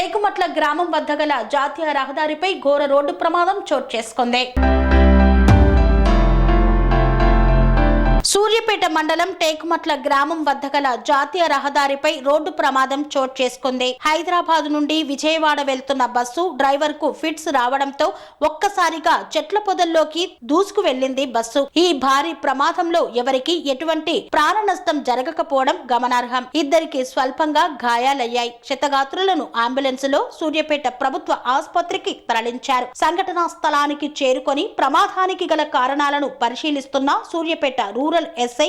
టేకుమట్ల గ్రామం వద్ద గల జాతీయ రహదారిపై ఘోర రోడ్డు ప్రమాదం చోటు చేసుకుంది. సూర్యాపేట మండలం టేకుమట్ల గ్రామం వద్ద గల జాతీయ రహదారిపై రోడ్డు ప్రమాదం చోటు చేసుకుంది. హైదరాబాద్ నుండి విజయవాడ వెళ్తున్న బస్సు డ్రైవర్కు ఫిట్స్ రావడంతో ఒక్కసారిగా చెట్ల పొదల్లోకి దూసుకు వెళ్ళింది బస్సు. ఈ భారీ ప్రమాదంలో ఎవరికి ఎటువంటి ప్రాణ నష్టం జరగకపోవడం గమనార్హం. ఇద్దరికి స్వల్పంగా గాయాలయ్యాయి. క్షతగాత్రులను అంబులెన్స్లో సూర్యాపేట ప్రభుత్వ ఆసుపత్రికి తరలించారు. సంఘటనా స్థలానికి చేరుకొని ప్రమాదానికి గల కారణాలను పరిశీలిస్తున్న Suryapet rural SI